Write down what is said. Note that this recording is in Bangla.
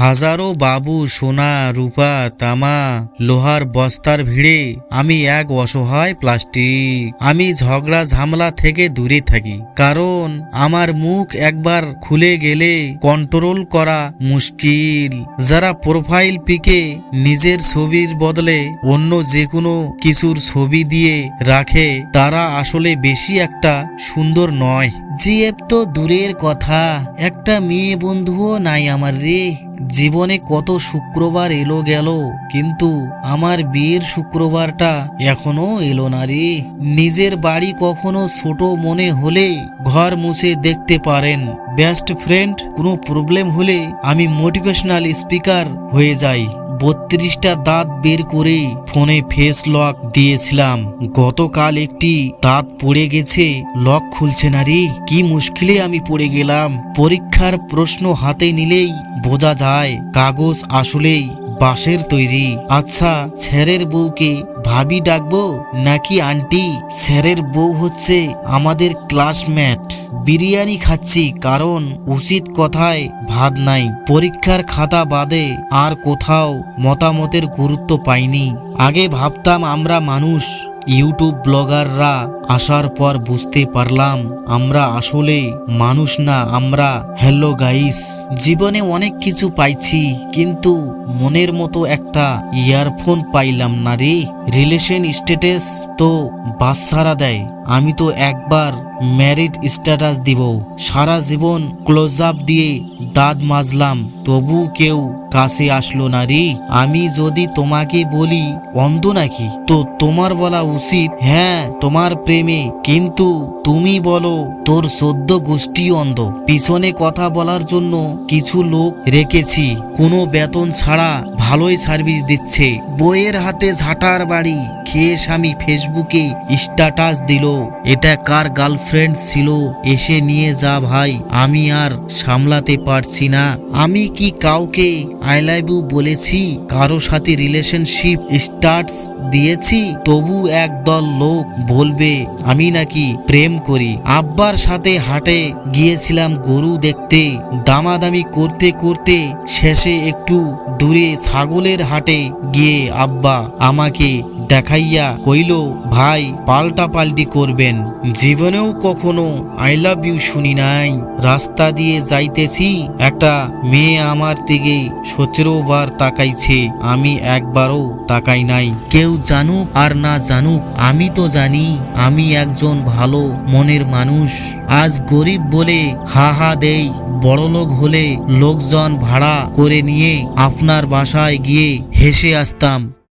হাজারো বাবু, সোনা, রূপা, তামা, লোহার বস্তার ভিড়ে আমি এক অসহায় প্লাস্টিক। আমি ঝগড়া ঝামলা থেকে দূরে থাকি, কারণ আমার মুখ একবার খুলে গেলে কন্ট্রোল করা মুশকিল। যারা প্রোফাইল পিকে নিজের ছবির বদলে অন্য যে কোনো কিছুর ছবি দিয়ে রাখে, তারা আসলে বেশি একটা সুন্দর নয়। জিএফ তো দূরের কথা, একটা মেয়ে বন্ধুও নাই আমার রে। জীবনে কত শুক্রবার এলো গেল, কিন্তু আমার বিয়ের শুক্রবারটা এখনও এলো না রে। নিজের বাড়ি কখনো ছোট মনে হলে ঘর মুছে দেখতে পারেন। বেস্ট ফ্রেন্ড, কোনো প্রবলেম হলে আমি মোটিভেশনাল স্পিকার হয়ে যাই। বত্রিশটা দাঁত বের করে ফোনে ফেস লক দিয়েছিলাম। গতকাল একটি দাঁত পড়ে গেছে লক খুলছে না রে। কি মুশকিলে আমি পড়ে গেলাম। পরীক্ষার প্রশ্ন হাতে নিলেই বোঝা যায়, কাগজ আসলেই বাঁশের তৈরি। আচ্ছা ছেরের বউকে ভাবি ডাকবো নাকি আন্টি? ছেরের বউ হচ্ছে আমাদের ক্লাসমেট বিরিয়ানি খাচ্ছি কারণ উচিত কথায় ভাত নাই। পরীক্ষার খাতা বাদে আর কোথাও মতামতের গুরুত্ব পাইনি। আগে ভাবতাম আমরা মানুষ, ইউটিউব ব্লগাররা আসার পর বুঝতে পারলাম, আমরা আসলে মানুষ না, আমরা হ্যালো গাইস জীবনে অনেক কিছু পাইছি, কিন্তু মনের মতো একটা ইয়ারফোন পাইলাম না রে। রিলেশন স্ট্যাটাস তো বাচ্চারা দেয়। আমি তো একবার ম্যারিড স্ট্যাটাস দিব। সারা জীবন ক্লোজ আপ দিয়ে দাঁত মাজলাম, তবু কেউ কাছে আসলো না রে। আমি যদি তোমাকে বলি, অন্ধ নাকি? তো তোমার বলা উচিত হ্যাঁ তোমার প্রেমে। কিন্তু তুমি বলো, তোর সদ্য গোষ্ঠী অন্ধ। পিছনে কথা বলার জন্য কিছু লোক রেখেছি। কোনো বেতন ছাড়া ভালোই সার্ভিস দিচ্ছে। বইয়ের হাতে ঝাঁটার বাড়ি। খেয়ে স্বামী ফেসবুকে স্ট্যাটাস দিল। এটা কার গার্লফ্রেন্ড ছিল? এসে নিয়ে যা ভাই। আমি আর সামলাতে পারছি না। আমি কি কাউকে আই লাভ ইউ বলেছি? কারও সাথে রিলেশনশিপ স্টার্টস দিয়েছি? তবু একদল লোক বলবে, আমি নাকি প্রেম করি। আব্বার সাথে হাটে গিয়েছিলাম গরু দেখতে। দামাদামি করতে করতে শেষে একটু দূরে ছাগলের হাটে গিয়ে আব্বা আমাকে দেখাইয়া কইল, ভাই, পাল্টা পাল্টি করবেন। জীবনেও কখনো আই লাভ ইউ শুনি নাই। রাস্তা দিয়ে যাইতেছি, একটা মেয়ে আমার দিকে সতেরো বার তাকাইছে। আমি একবারও তাকাই নাই। কেউ জানুক আর না জানুক, আমি তো জানি, আমি একজন ভালো মনের মানুষ। আজ গরিব বলে হা হা দেই বড়লোক হলে লোকজন ভাড়া করে নিয়ে আপনার বাসায় গিয়ে হেসে আসতাম।